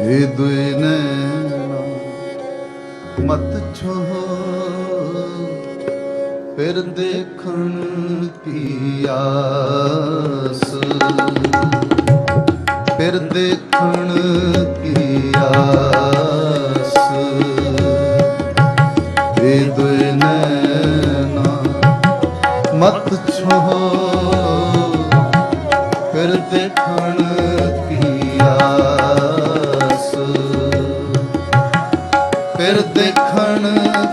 ਇਹ ਦੁਇ ਨੈਣਾ, ਮਤ ਛੋ ਫਿਰ ਦੇਖਣ ਕੀ ਆਸ? ਫਿਰ ਦੇਖਣ ਕੀ ਆਸ? ਇਹ ਦੁਇ ਨੈਣਾ, ਮਤ ਛੋ ਫਿਰ ਦੇਖ ਦੇਖਣ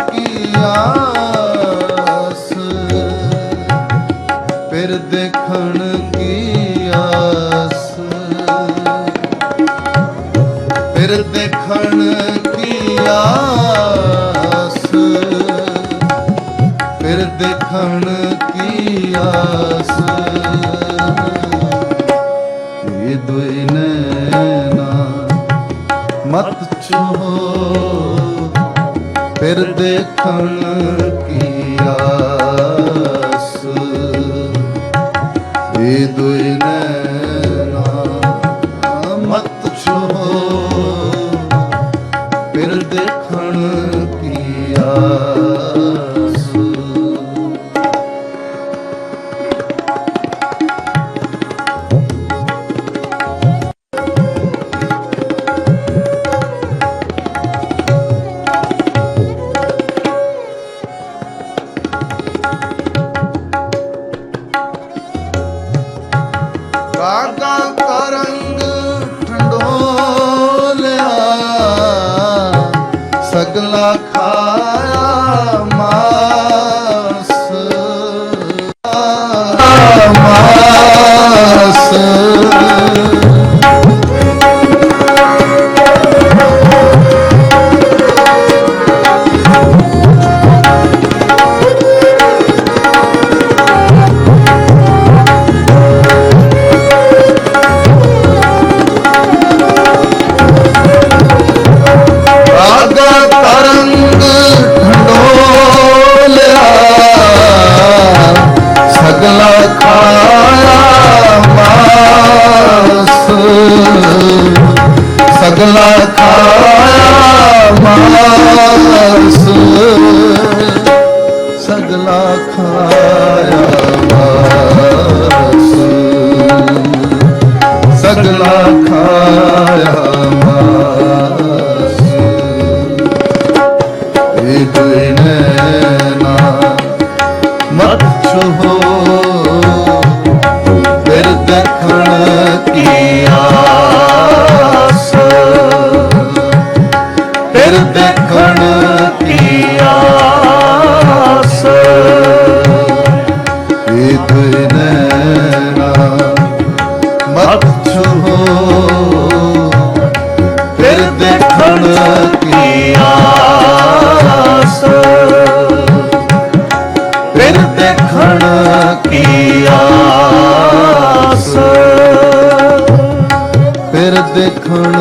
ਕੀ ਆਸ? ਫਿਰ ਦੇਖਣ ਕੀ ਆਸ? ਫਿਰ ਦੇਖਣ ਕੀ ਆਸ? ਫਿਰ ਦੇਖਣ ਕੀ ਆਸ? ਇਹ ਦੁਇ ਨੈਣਾ ਮਤ ਚੋ ਫਿਰ ਦੇਖਣ ਕੀ ਮਾਸ ਮਾਸ ਖਾਇਆ ਮਾਸ। ਸਗਲਾ ਖਾਇਆ ਮਾਸ। ਸਗਲਾ ਖਾਇਆ ਮਾਸ। ਸਗਲਾ ਖਾਇਆ ਮਾਸ। ਇਹ ਦੁਇ ਨੈਣਾ ਮਤ ਛੋ ਮਤ ਛੋ ਫਿਰ ਦੇਖਣ ਕੀ ਆਸ? ਫਿਰ ਦੇਖਣ ਕੀ ਆਸ? ਫਿਰ ਦੇਖਣ